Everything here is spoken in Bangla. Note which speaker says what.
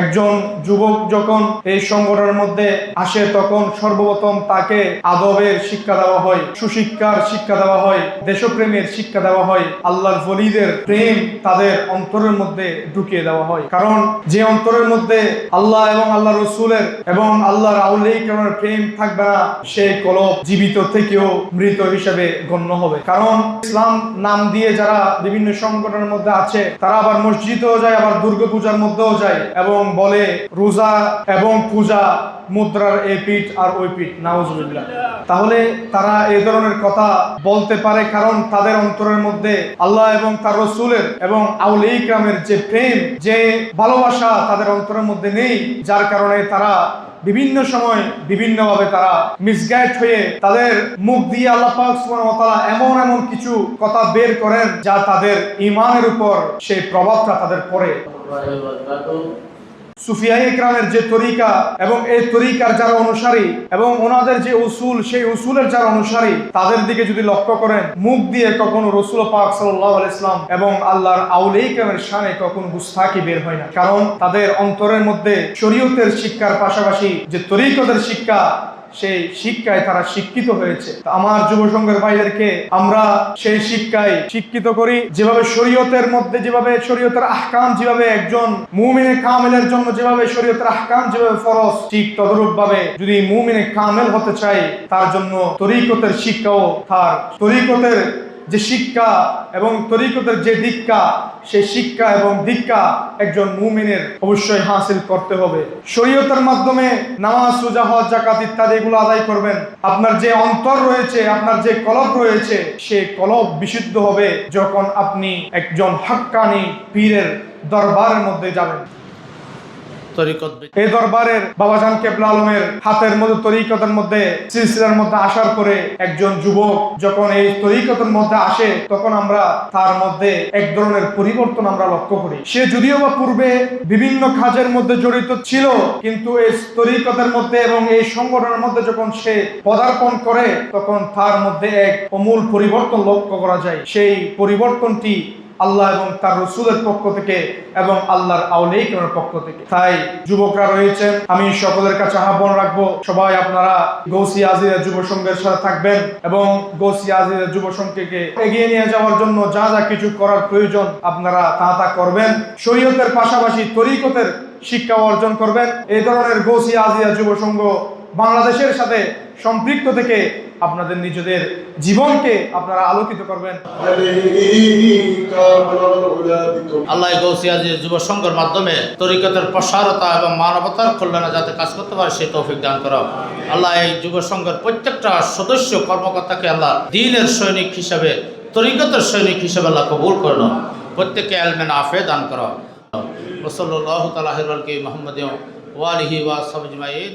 Speaker 1: একজন যুবক যখন এই সংগঠনের মধ্যে আসে, তখন সর্বপ্রথম তাকে আদবের শিক্ষা দেওয়া হয়, সুশিক্ষার শিক্ষা দেওয়া হয়, দেশপ্রেমের শিক্ষা দেওয়া হয়, আল্লাহর ফলিদের প্রেম তাদের অন্তরের মধ্যে ঢুকিয়ে দেওয়া হয়। কারণ যে অন্তরের মধ্যে আল্লাহ এবং আল্লাহ রসুলের এবং আল্লাহর আউলিকের প্রেম থাকবে না, সেই কলব জীবিত থেকেও মৃত হিসেবে গণ্য হবে। কারণ ইসলাম নাম দিয়ে যারা বিভিন্ন সংগঠনের মধ্যে আছে, তারা আবার মসজিদেও যায়, আবার দুর্গা পূজার মধ্যেও যায় এবং বলে রোজা এবং পূজা, মুদ্রার এই পিঠ আর ওই পিঠ, নাউজুবিল্লাহ। তাহলে তারা এই ধরনের কথা বলতে পারে কারণ তাদের অন্তরের মধ্যে আল্লাহ এবং তার রসুলের এবং আউল ইকরামের যে প্রেম, যে ভালোবাসা তাদের অন্তরের মধ্যে নেই, যার কারণে তারা বিভিন্ন সময় বিভিন্নভাবে তারা মিসগাইড হয়ে তাদের মুখ দিয়ে আল্লাহ তাআলা এমন এমন কিছু কথা বের করেন যা তাদের ইমানের উপর সেই প্রভাবটা তাদের পড়ে। সুফিয়া ইকরামের যে তরিকা এবং এই তরিকার যারা অনুসারী এবং ওনাদের যে উসুল, সেই উসুলের যারা অনুসারী, তাদের দিকে যদি লক্ষ্য করেন, মুখ দিয়ে কখনো রসুল পাক সাল্লাহ ইসলাম এবং আল্লাহর আউল ইকরামের শানে কখনো গুস্তাকি বের হয় না। কারণ তাদের অন্তরের মধ্যে শরীয়তের শিক্ষার পাশাপাশি যে তরিকদের শিক্ষা সেই শিক্ষায় তারা শিক্ষিত হয়েছে। আমার যুব সংঘের ভাইদেরকে আমরা সেই শিক্ষায় শিক্ষিত করি। যেভাবে শরীয়তের মধ্যে যেভাবে শরীয়তের আহকাম, যেভাবে একজন মুমিনে কামেলের জন্য যেভাবে শরীয়তের আহকাম, যেভাবে ফরজ, ঠিক তদরূপ ভাবে যদি মুমিনে কামেল হতে চাই তার জন্য তরিকতের শিক্ষাও তার তরিকতের যে শিক্ষা এবং তরিকতের যে দীক্ষা সেই শিক্ষা এবং দীক্ষা একজন মুমিনের অবশ্যই হাসিল করতে হবে। শরীয়তের মাধ্যমে নামাজ, রোজা, হজ জাকাত ইত্যাদি এগুলো আদায় করবেন। আপনার যে অন্তর রয়েছে, আপনার যে কলব রয়েছে, সে কলব বিশুদ্ধ হবে যখন আপনি একজন হাক্কানি পীরের দরবারের মধ্যে যাবেন। বিভিন্ন কাজের মধ্যে জড়িত ছিল, কিন্তু এই তরিকতের মধ্যে এবং এই সংগঠনের মধ্যে যখন সে পদার্পণ করে, তখন তার মধ্যে এক অমূল পরিবর্তন লক্ষ্য করা যায়। সেই পরিবর্তনটি আল্লাহ এবং তার রসুলের পক্ষ থেকে এবং আল্লাহর আউলেইকের পক্ষ থেকে। তাই যুবকরা রয়েছেন আমি সকলের কাছে আহ্বান রাখব, সবাই আপনারা গৌসি আজিরা যুব সংঘের সাথে থাকবেন এবং গৌসি আজিরা যুব সংঘকে এগিয়ে নিয়ে যাওয়ার জন্য যা যা কিছু করার প্রয়োজন আপনারা তা তা করবেন। শরীয়তের পাশাপাশি তরিকতের শিক্ষা অর্জন করবেন। এই ধরনের গৌসি আজিয়া যুব সংঘ বাংলাদেশের সাথে সম্পৃক্ত থেকে আপনাদের নিজেদের জীবনকে আপনারা আলোকিত করবেন।
Speaker 2: আল্লাহ গৌসিয়াজির যুব সংঘের মাধ্যমে তরিকতের প্রসারতা এবং মানবতার কল্যাণে যাতে কাজ করতে পারে, সেই তৌফিক দান করো আল্লাহ এই যুব সংঘের প্রত্যেকটা সদস্য কর্মকর্তাকে আল্লাহ দিনের সৈনিক হিসাবে, তরিকতের সৈনিক হিসাবে আল্লাহ কবুল করল প্রত্যেককে আলমেন আফে দান করো ওসল্লাহ তালাহির মোহাম্মদ ওয়ালিহি ওয়া সাবজমাইন